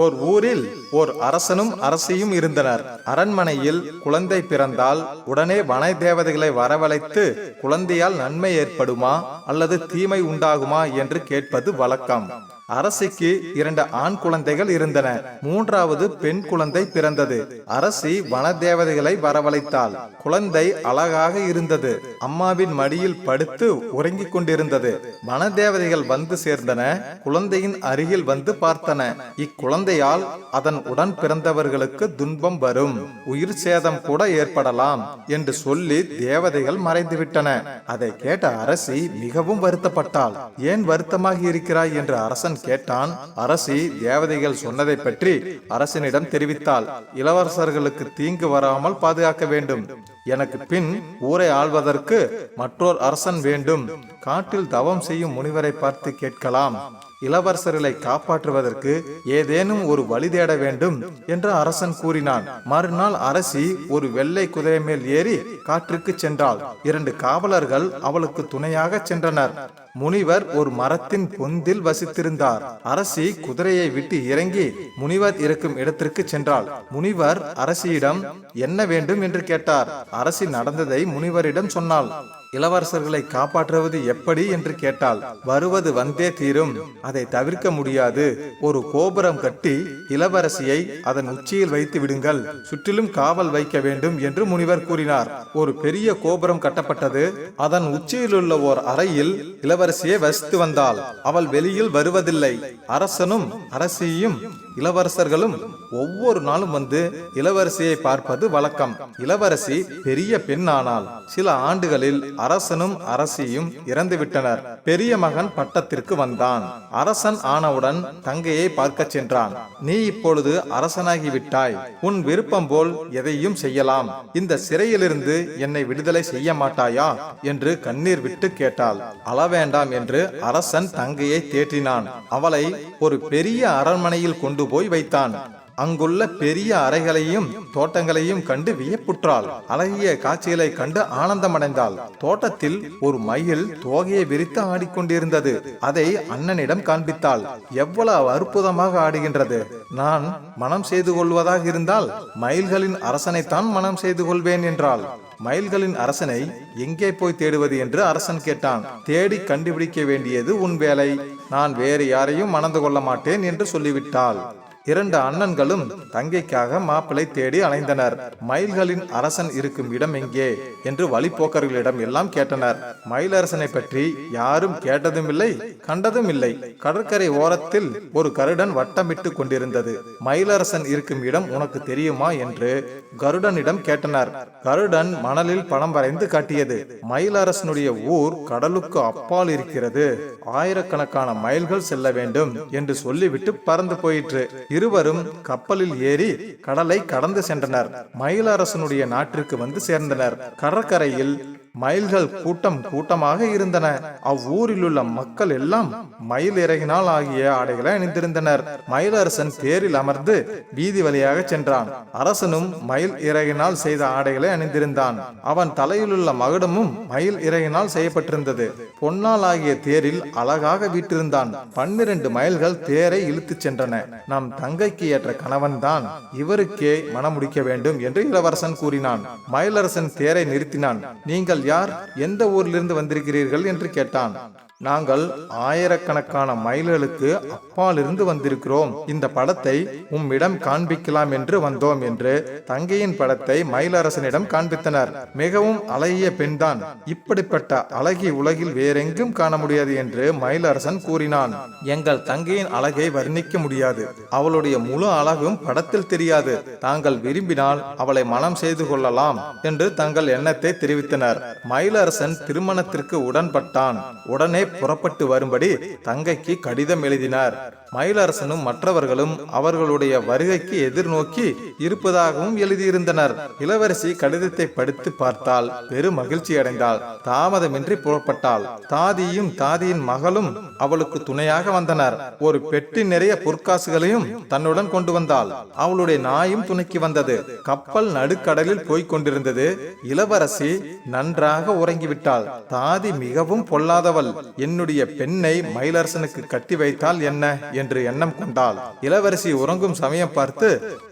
ஓர் ஊரில் ஓர் அரசனும் அரசியும் இருந்தனர். அரண்மனையில் குழந்தை பிறந்தால் உடனே வன தேவதைகளை வரவழைத்து குழந்தையால் நன்மை ஏற்படுமா அல்லது தீமை உண்டாகுமா என்று கேட்பது வழக்கம். அரசிக்கு இரண்டு ஆண் குழந்தைகள் இருந்தன. மூன்றாவது பெண் குழந்தை பிறந்தது. அரசி வனதேவதைகளை வரவழைத்தாள். குழந்தை அழகாக இருந்தது. அம்மாவின் மடியில் படுத்து உறங்கிக் கொண்டிருந்தது. வனதேவதைகள் வந்து சேர்ந்தன. குழந்தையின் அருகில் வந்து பார்த்தன. இக்குழந்தையால் அதன் உடன் பிறந்தவர்களுக்கு துன்பம் வரும். உயிர் சேதம் கூட ஏற்படலாம் என்று சொல்லி தேவதைகள் மறைந்துவிட்டன. அதை கேட்ட அரசி மிகவும் வருத்தப்பட்டாள். ஏன் வருத்தமாக இருக்கிறாய்? என்று அரசன் கேட்டான் அரசி தேவதைகள் சொன்னதை பற்றி அரசனிடம் தெரிவித்தாள். இளவரசர்களுக்கு தீங்கு வராமல் பாதுகாக்க வேண்டும். எனக்கு பின் ஊரை ஆள்வதற்கு மற்றொரு அரசன் வேண்டும். காட்டில் தவம் செய்யும் முனிவரை பார்த்து கேட்கலாம். இளவரசர்களை காப்பாற்றுவதற்கு ஏதேனும் ஒரு வழி தேட வேண்டும் என்று அரசன் கூறினான். மறுநாள் அரசி ஒரு வெள்ளை குதிரை மேல் ஏறி காற்றுக்கு சென்றாள். இரண்டு காவலர்கள் அவளுக்கு துணையாக சென்றனர். முனிவர் ஒரு மரத்தின் பொந்தில் வசித்திருந்தார். அரசி குதிரையை விட்டு இறங்கி முனிவர் இருக்கும் இடத்திற்கு சென்றாள். முனிவர் அரசியிடம் என்ன வேண்டும்? என்று கேட்டார். அரசி நடந்ததை முனிவரிடம் சொன்னாள். இளவரசர்களை காப்பாற்றுவது எப்படி என்று கேட்டால் வருவது வந்தே தீரும். அதை தவிர்க்க முடியாது. ஒரு கோபுரம் கட்டி இளவரசியை அதன் உச்சியில் வைத்து விடுங்கள். சுற்றிலும் காவல் வைக்க வேண்டும் என்று முனிவர் கூறினார். ஒரு பெரிய கோபுரம் கட்டப்பட்டது. அதன் உச்சியில் உள்ள ஓர் அறையில் இளவரசியை வசித்து வந்தாள். அவள் வெளியில் வருவதில்லை. அரசனும் அரசியும் இளவரசர்களும் ஒவ்வொரு நாளும் வந்து இளவரசியை பார்ப்பது வழக்கம். இளவரசி பெரிய பெண் ஆனாள் சில ஆண்டுகளில் அரசனும் அரசியும் இறந்துவிட்டனர். பெரிய மகன் பட்டத்திற்கு வந்தான். அரசன் ஆனவுடன் தங்கையை பார்க்க சென்றான். நீ இப்பொழுது அரசனாகி விட்டாய். உன் விருப்பம் போல் எதையும் செய்யலாம். இந்த சிறையிலிருந்து என்னை விடுதலை செய்ய மாட்டாயா? என்று கண்ணீர் விட்டு கேட்டாள். அளவேண்டாம் என்று அரசன் தங்கையை தேற்றினான். அவளை ஒரு பெரிய அரண்மனையில் கொண்டு போய் வைத்தான். அங்குள்ள பெரிய அறைகளையும் தோட்டங்களையும் கண்டு வியப்புற்றாள். அழகிய காட்சிகளை கண்டு ஆனந்தமடைந்தாள். தோட்டத்தில் ஒரு மயில் தோகையை விரித்து ஆடிக்கொண்டிருந்தது. அதை அண்ணனிடம் காண்பித்தாள். எவ்வளவு அற்புதமாக ஆடுகின்றது. நான் மனம் செய்து கொள்வதாக இருந்தால் மயில்களின் அரசனைத்தான் மனம் செய்து கொள்வேன் என்றாள். மயில்களின் அரசனை எங்கே போய் தேடுவது? என்று அரசன் கேட்டான். தேடி கண்டுபிடிக்க வேண்டியது உன் வேலை. நான் வேறு யாரையும் மணந்து கொள்ள மாட்டேன் என்று சொல்லிவிட்டாள். இரண்டு அண்ணன்களும் தங்கைக்காக மாப்பிளை தேடி அலைந்தனர். மயில்களின் அரசன் இருக்கும் இடம் எங்கே? என்று வழிபோக்கர்களிடம் எல்லாம் கேட்டனர். மயிலரசனை பற்றி யாரும் கேட்டதும் இல்லை கண்டதும் இல்லை கடற்கரை ஓரத்தில் ஒரு கருடன் வட்டமிட்டு கொண்டிருந்தது. மயிலரசன் இருக்கும் இடம் உனக்கு தெரியுமா? என்று கருடனிடம் கேட்டனர். கருடன் மணலில் பணம் வரைந்து காட்டியது. மயிலரசனுடைய ஊர் கடலுக்கு அப்பால் இருக்கிறது. ஆயிரக்கணக்கான மைல்கள் செல்ல வேண்டும் என்று சொல்லிவிட்டு பறந்து போயிற்று. இருவரும் கப்பலில் ஏறி கடலை கடந்து சென்றனர். மயிலரசனுடைய நாட்டிற்கு வந்து சேர்ந்தனர். கடற்கரையில் மயில்கள் கூட்டம் கூட்டமாக இருந்தன. அவ்வூரில் உள்ள மக்கள் எல்லாம் மயில் இறகினால் ஆகிய ஆடைகளை அணிந்திருந்தனர். மயிலரசன் தேரில் அமர்ந்து வீதி வழியாக சென்றான். அரசனும் மயில் இறகினால் செய்த ஆடைகளை அணிந்திருந்தான். அவன் தலையில் உள்ள மகுடமும் மயில் இறகினால் செய்யப்பட்டிருந்தது. பொன்னால் ஆகிய தேரில் அழகாக வீட்டிருந்தான் பன்னிரண்டு மைல்கள் தேரை இழுத்துச் சென்றன. நம் தங்கைக்கு ஏற்ற கணவன் தான் இவருக்கே மணமுடிக்க வேண்டும் என்று இளவரசன் கூறினான். மயிலரசன் தேரை நிறுத்தினான். நீங்கள் யார்? எந்த ஊரிலிருந்து வந்திருக்கிறீர்கள் என்று கேட்டான். நாங்கள் ஆயிரக்கணக்கான மைல்களுக்கு அப்பால் இருந்து வந்திருக்கிறோம். இந்த படத்தை உம்மிடம் காண்பிக்கலாம் என்று வந்தோம் என்று தங்கையின் படத்தை மயிலரசனிடம் காண்பித்தனர். மிகவும் அழகிய பெண்தான். இப்படிப்பட்ட அழகி உலகில் வேறெங்கும் காண முடியாது என்று மயிலரசன் கூறினான். எங்கள் தங்கையின் அழகை வர்ணிக்க முடியாது. அவளுடைய முழு அழகும் படத்தில் தெரியாது. தாங்கள் விரும்பினால் அவளை மனம் செய்து கொள்ளலாம் என்று தங்கள் எண்ணத்தை தெரிவித்தனர். மயிலரசன் திருமணத்திற்கு உடன்பட்டான். உடனே புறப்பட்டு வரும்படி தங்கைக்கு கடிதம் எழுதினார். மயிலரசனும் மற்றவர்களும் அவர்களுடைய வருகைக்கு எதிர்நோக்கி இருப்பதாகவும் எழுதியிருந்தனர். இளவரசி கடிதத்தை படித்து பார்த்தால் பெரும் மகிழ்ச்சி அடைந்தாள். தாமதமின்றி புறப்பட்டாள். தாதியும் தாதியின் மகளும் அவளுக்கு துணையாக வந்தனர். ஒரு பெட்டி நிறைய பொற்காசுகளையும் தன்னுடன் கொண்டு வந்தாள். அவளுடைய நாயும் துணைக்கு வந்தது. கப்பல் நடுக்கடலில் போய்க் கொண்டிருந்தது. இளவரசி நன்றாக உறங்கிவிட்டாள். தாதி மிகவும் பொல்லாதவள். என்னுடைய பெண்ணை மயிலரசனுக்கு கட்டி வைத்தால் என்ன? என்று எண்ணம் கொண்டாள். இளவரசி உறங்கும் சமயம் பார்த்து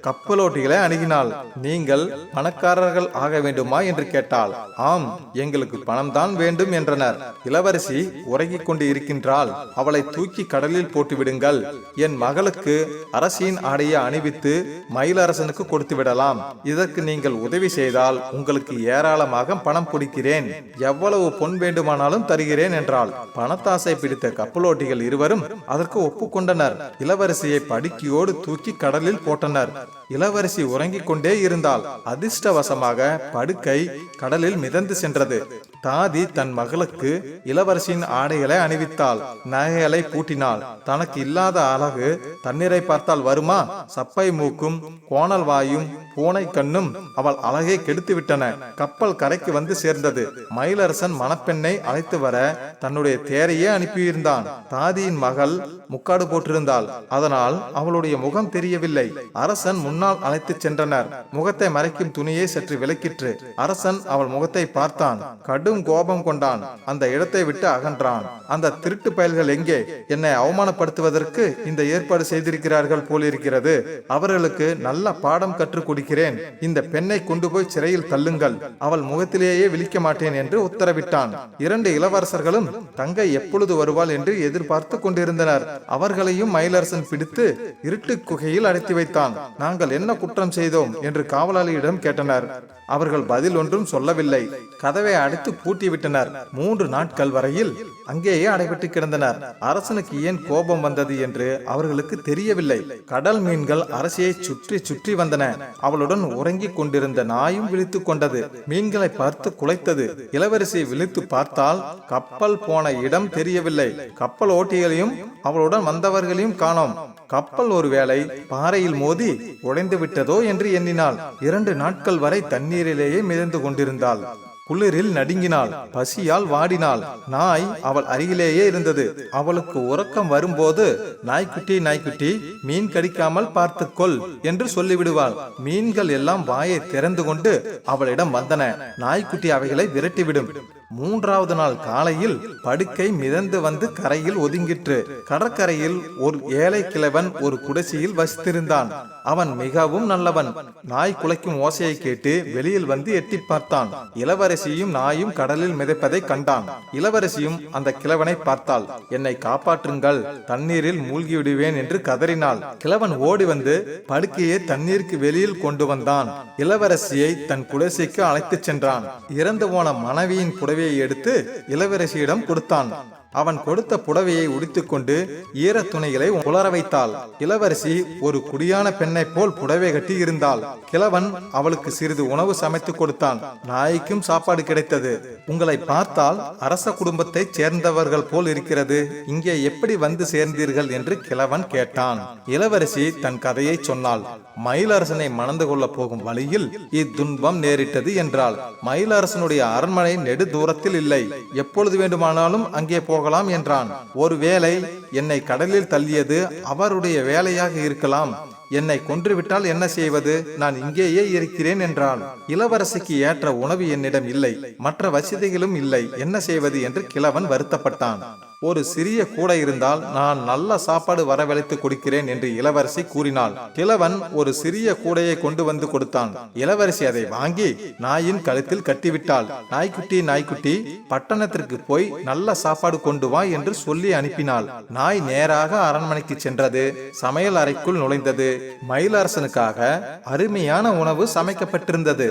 கப்பலோட்டிகளை அணுகினாள். நீங்கள் பணக்காரர்கள் ஆக வேண்டுமா? என்று கேட்டாள். ஆம் எங்களுக்கு பணம்தான் வேண்டும் என்றனர். இளவரசி உறங்கிக் கொண்டு இருக்கின்றாள் அவளை தூக்கி கடலில் போட்டுவிடுங்கள். என் மகளுக்கு அரசியின் ஆடையை அணிவித்து மயிலரசனுக்கு கொடுத்து விடலாம். இதற்கு நீங்கள் உதவி செய்தால் உங்களுக்கு ஏராளமாக பணம் கொடுக்கிறேன். எவ்வளவு பொன் வேண்டுமானாலும் தருகிறேன் என்றாள். பணத்தாசை பிடித்த கப்பலோட்டிகள் இருவரும் அதற்கு ஒப்புக்கொண்டனர். இளவரசியை படுக்கியோடு தூக்கி கடலில் போட்டனர். இளவரசி உறங்கிக் கொண்டே இருந்தாள். அதிர்ஷ்டவசமாக படுக்கை கடலில் மிதந்து சென்றது. தாதி தன் மகளுக்கு இளவரசியின் ஆடைகளை அணிவித்தாள். நகைகளை பூட்டினாள். தனக்கு இல்லாத அழகு தண்ணீரை பார்த்தால் வருமா? சப்பை மூக்கும் கோணல் வாயும் பூனை கண்ணும் அவள் அழகை கெடுத்து விட்டன கப்பல் கரைக்கு வந்து சேர்ந்தது. மயிலரசன் மணப்பெண்ணை அழைத்து வர தன்னுடைய தேரையே அனுப்பியிருந்தான். தாதியின் மகள் முக்காடு போட்டிருந்தாள். அதனால் அவளுடைய முகம் தெரியவில்லை. அரசன் முன் முன்னால் அழைத்துச் சென்றனர். முகத்தை மறைக்கும் துணியை சற்று விலக்கிற்று. அரசன் அவள் முகத்தை பார்த்தான். கடும் கோபம் கொண்டான். அந்த இடத்தை விட்டு அகன்றான். அந்த திருட்டு பயல்கள் எங்கே? என்னை அவமானப்படுத்துவதற்கு இந்த ஏற்பாடு செய்திருக்கிறார்கள் போலிருக்கிறது. அவர்களுக்கு நல்ல பாடம் கற்றுக் கொடுக்கிறேன். இந்த பெண்ணை கொண்டு போய் சிறையில் தள்ளுங்கள். அவள் முகத்திலேயே விழிக்க மாட்டேன் என்று உத்தரவிட்டான். இரண்டு இளவரசர்களும் தங்கை எப்பொழுது வருவாள்? என்று எதிர்பார்த்து கொண்டிருந்தனர். அவர்களையும் மயிலரசன் பிடித்து இருட்டு குகையில் அடைத்து வைத்தான். நாங்கள் என்ன குற்றம் செய்தோம் என்று காவலாளியிடம் கேட்டனர். அவர்கள் பதில் ஒன்றும் சொல்லவில்லை. கதவை அடைத்து பூட்டிவிட்டனர். மூன்று நாட்கள் வரையில் அங்கேயே அடைபட்டு கிடந்தனர். அரசனுக்கு ஏன் கோபம் வந்தது என்று அவர்களுக்கு தெரியவில்லை. கடல் மீன்கள் அரசியை சுற்றி சுற்றி வந்தன. அவளுடன் உறங்கிக் கொண்டிருந்த நாயும் விழித்து கொண்டது. மீன்களை பார்த்து குலைத்தது. இளவரசி விழித்து பார்த்தால் கப்பல் போன இடம் தெரியவில்லை. கப்பல் ஓட்டிகளையும் அவளுடன் வந்தவர்களையும் காணோம். கப்பல் ஒருவேளை பாறையில் மோதி உடைந்து விட்டதோ என்று எண்ணினாள். இரண்டு நாட்கள் வரை தண்ணீரிலேயே மிதந்து கொண்டிருந்தாள். குளிரில் நடுங்கினாள். பசியால் வாடினாள். நாய் அவள் அருகிலேயே இருந்தது. அவளுக்கு உறக்கம் வரும்போது நாய்க்குட்டி நாய்க்குட்டி மீன் கடிக்காமல் பார்த்துக்கொள் என்று சொல்லிவிடுவாள். மீன்கள் எல்லாம் வாயை திறந்து கொண்டு அவளிடம் வந்தன. நாய்க்குட்டி அவைகளை விரட்டிவிடும். மூன்றாவது நாள் காலையில் படுக்கை மிதந்து வந்து கரையில் ஒதுங்கிற்று. கடற்கரையில் ஒரு ஏழை கிழவன் ஒரு குடிசையில் வசித்திருந்தான். அவன் மிகவும் நல்லவன். நாய் குலைக்கும் ஓசையை கேட்டு வெளியில் வந்து எட்டி பார்த்தான். இளவரசியும் நாயும் கடலில் மிதப்பதை கண்டான். இளவரசியும் அந்த கிழவனை பார்த்தாள். என்னை காப்பாற்றுங்கள். தண்ணீரில் மூழ்கிவிடுவேன் என்று கதறினாள். கிழவன் ஓடி வந்து படுக்கையை தண்ணீருக்கு வெளியில் கொண்டு வந்தான். இளவரசியை தன் குடிசைக்கு அழைத்துச் சென்றான். இறந்து போன மனைவியின் புடவையை எடுத்து இளவரசியிடம் கொடுத்தான். அவன் கொடுத்த புடவையை உடுத்திக்கொண்டு ஈரத் துணிகளை உலர வைத்தாள். இளவரசி ஒரு குடியான பெண்ணை போல் புடவை கட்டி இருந்தாள். கிழவன் அவளுக்கு சிறிது உணவு சமைத்து கொடுத்தான். நாய்க்கும் சாப்பாடு கிடைத்தது. உங்களை பார்த்தால் அரச குடும்பத்தை சேர்ந்தவர்கள் போல் இருக்கிறது. இங்கே எப்படி வந்து சேர்ந்தீர்கள் என்று கிழவன் கேட்டான். இளவரசி தன் கதையை சொன்னாள். மயிலரசனை மணந்து கொள்ள போகும் வழியில் இத்துன்பம் நேரிட்டது என்றாள். மயிலரசனுடைய அரண்மனை நெடு தூரத்தில் இல்லை. எப்பொழுது வேண்டுமானாலும் அங்கே போகலாம் என்றான். ஒருவேளை என்னை கடலில் தள்ளியது அவருடைய வேலையாக இருக்கலாம். என்னை கொன்றுவிட்டால் என்ன செய்வது? நான் இங்கேயே இருக்கிறேன் என்றாள். இளவரசிக்கு ஏற்ற உணவு என்னிடம் இல்லை. மற்ற வசதிகளும் இல்லை. என்ன செய்வது? என்று கிழவன் வருத்தப்பட்டான். ஒரு சிறிய கூடை இருந்தால் நான் நல்ல சாப்பாடு வரவழைத்து கொடுக்கிறேன் என்று இளவரசி கூறினாள். கிழவன் ஒரு சிறிய கூடையை கொண்டு வந்து கொடுத்தான். இளவரசி அதை வாங்கி நாயின் கழுத்தில் கட்டிவிட்டாள். நாய்க்குட்டி நாய்க்குட்டி பட்டணத்திற்கு போய் நல்ல சாப்பாடு கொண்டு வா என்று சொல்லி அனுப்பினாள். நாய் நேராக அரண்மனைக்கு சென்றது. சமையல் அறைக்குள் நுழைந்தது. மயிலரசனுக்காக அருமையான உணவு சமைக்கப்பட்டிருந்தது.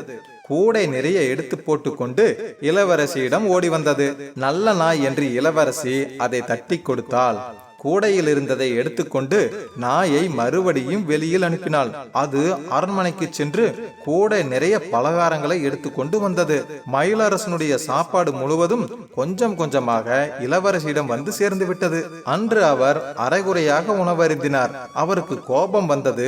கூடை நிறைய எடுத்து போட்டுக்கொண்டு இளவரசியிடம் ஓடி வந்தது நல்ல நாய் என்று இளவரசி அதை தட்டி கொடுத்தாள். கூடையில் இருந்ததை எடுத்துக்கொண்டு நாயை மறுபடியும் வெளியில் அனுப்பினாள். அது அரண்மனைக்கு சென்று கூடை நிறைய பலகாரங்களை எடுத்துக்கொண்டு வந்தது. மயிலரசனுடைய சாப்பாடு முழுவதும் கொஞ்சம் கொஞ்சமாக இளவரசியிடம் வந்து சேர்ந்து விட்டது அன்று அவர் அரைகுறையாக உணவருந்தினார். அவருக்கு கோபம் வந்தது.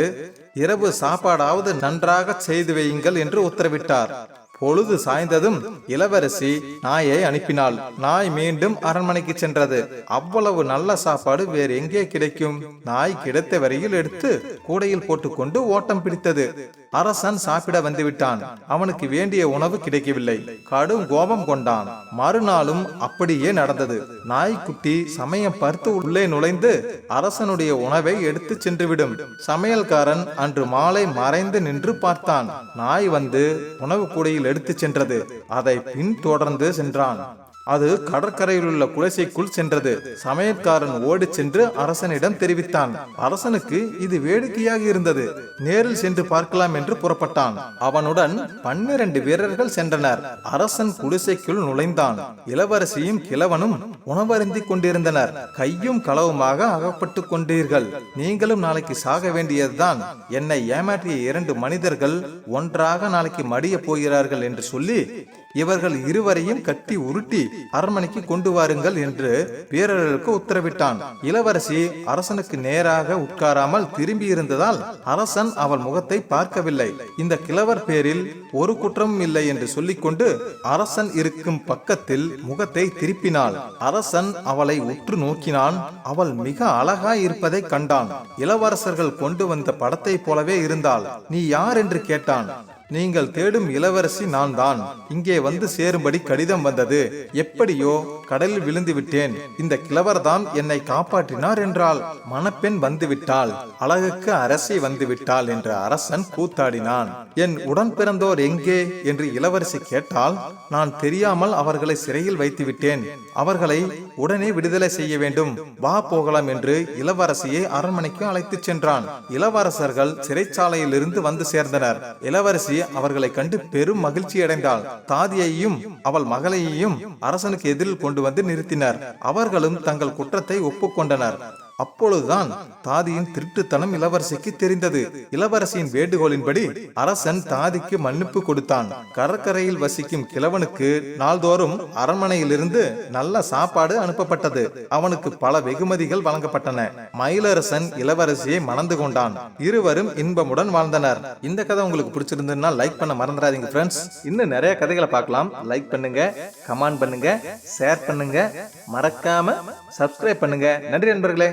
இரவு சாப்பாடாவது நன்றாக செய்து வையுங்கள் என்று உத்தரவிட்டார். பொழுது சாய்ந்ததும் இளவரசி நாயை அனுப்பினாள். நாய் மீண்டும் அரண்மனைக்கு சென்றது. அவ்வளவு நல்ல சாப்பாடு வேறு எங்கே கிடைக்கும்? நாய் கிடைத்த வரையில் எடுத்து கூடையில் போட்டுக்கொண்டு ஓட்டம் பிடித்தது. அரசன் சாப்பிட வந்துவிட்டான். அவனுக்கு வேண்டிய உணவு கிடைக்கவில்லை. கடும் கோபம் கொண்டான். மறுநாளும் அப்படியே நடந்தது. நாய்க்குட்டி சமயம் பருத்து உள்ளே நுழைந்து அரசனுடைய உணவை எடுத்து சென்றுவிடும். சமையல்காரன் அன்று மாலை மறைந்து நின்று பார்த்தான். நாய் வந்து உணவு கூடையில் எடுத்து சென்றது. அதை பின்தொடர்ந்து சென்றான். அது கடற்கரையில் உள்ள குடிசைக்குள் சென்றது. சமையற்காரன் ஓடிச் சென்று அரசனிடம் தெரிவித்தான். அரசனுக்கு இது வேடிக்கையாக இருந்தது. நேரில் சென்று பார்க்கலாம் என்று புறப்பட்டான். அவனுடன் பன்னிரண்டு வீரர்கள் சென்றனர். அரசன் குடிசைக்குள் நுழைந்தான். இளவரசியும் கிழவனும் உணவருந்தி கொண்டிருந்தனர். கையும் களவுமாக அகப்பட்டுக் கொண்டீர்கள். நீங்களும் நாளைக்கு சாக வேண்டியதுதான். என்னை ஏமாற்றிய இரண்டு மனிதர்கள் ஒன்றாக நாளைக்கு மடிய போகிறார்கள் என்று சொல்லி இவர்கள் இருவரையும் கட்டி உருட்டி அரண்மனைக்கு கொண்டு வாருங்கள் என்று வீரர்களுக்கு உத்தரவிட்டான். இளவரசி அரசனுக்கு நேராக உட்காராமல் திரும்பி இருந்ததால் அரசன் அவள் முகத்தை பார்க்கவில்லை. இந்த கிழவர் பேரில் ஒரு குற்றமும் இல்லை என்று சொல்லிக்கொண்டு அரசன் இருக்கும் பக்கத்தில் முகத்தை திருப்பினாள். அரசன் அவளை உற்று நோக்கினான். அவள் மிக அழகாய் இருப்பதை கண்டான். இளவரசர்கள் கொண்டு வந்த படத்தை போலவே இருந்தாள். நீ யார்? என்று கேட்டான். நீங்கள் தேடும் இளவரசி நான் தான் இங்கே வந்து சேரும்படி கடிதம் வந்தது. எப்படியோ கடலில் விழுந்து விட்டேன். இந்த கிழவர்தான் என்னை காப்பாற்றினார் என்றால் மணப்பெண் வந்துவிட்டாள். அழகுக்கு அரசி வந்துவிட்டாள் என்று அரசன் கூத்தாடினான். என் உடன் பிறந்தோர் எங்கே? என்று இளவரசி கேட்டால் நான் தெரியாமல் அவர்களை சிறையில் வைத்து விட்டேன். அவர்களை உடனே விடுதலை செய்ய வேண்டும். வா போகலாம் என்று இளவரசியை அரண்மனைக்கு அழைத்துச் சென்றான். இளவரசர்கள் சிறைச்சாலையில் இருந்து வந்து சேர்ந்தனர். இளவரசி அவர்களை கண்டு பெரும் மகிழ்ச்சி அடைந்தாள். தாதியையும் அவள் மகளையையும் அரசனுக்கு எதிரில் கொண்டு வந்து நிறுத்தினர். அவர்களும் தங்கள் குற்றத்தை ஒப்புக்கொண்டனர். அப்பொழுதுதான் தாதியின் திருட்டுத்தனம் இளவரசிக்கு தெரிந்தது. இளவரசியின் வேண்டுகோளின்படி அரசன் தாதிக்கு மன்னிப்பு கொடுத்தான். கடற்கரையில் வசிக்கும் கிழவனுக்கு நாள்தோறும் அரண்மனையிலிருந்து நல்ல சாப்பாடு அனுப்பப்பட்டது. அவனுக்கு பல வெகுமதிகள் வழங்கப்பட்டன. மயிலரசன் இளவரசியை மணந்து கொண்டான். இருவரும் இன்பமுடன் வாழ்ந்தனர். இந்த கதை உங்களுக்கு பிடிச்சிருந்ததுன்னா லைக் பண்ண மறந்துடாதீங்க ஃப்ரெண்ட்ஸ் இன்னும் நிறைய கதைகளை பார்க்கலாம். லைக் பண்ணுங்க கமெண்ட் பண்ணுங்க ஷேர் பண்ணுங்க. மறக்காம சப்ஸ்கிரைப் பண்ணுங்க. நன்றி நண்பர்களே.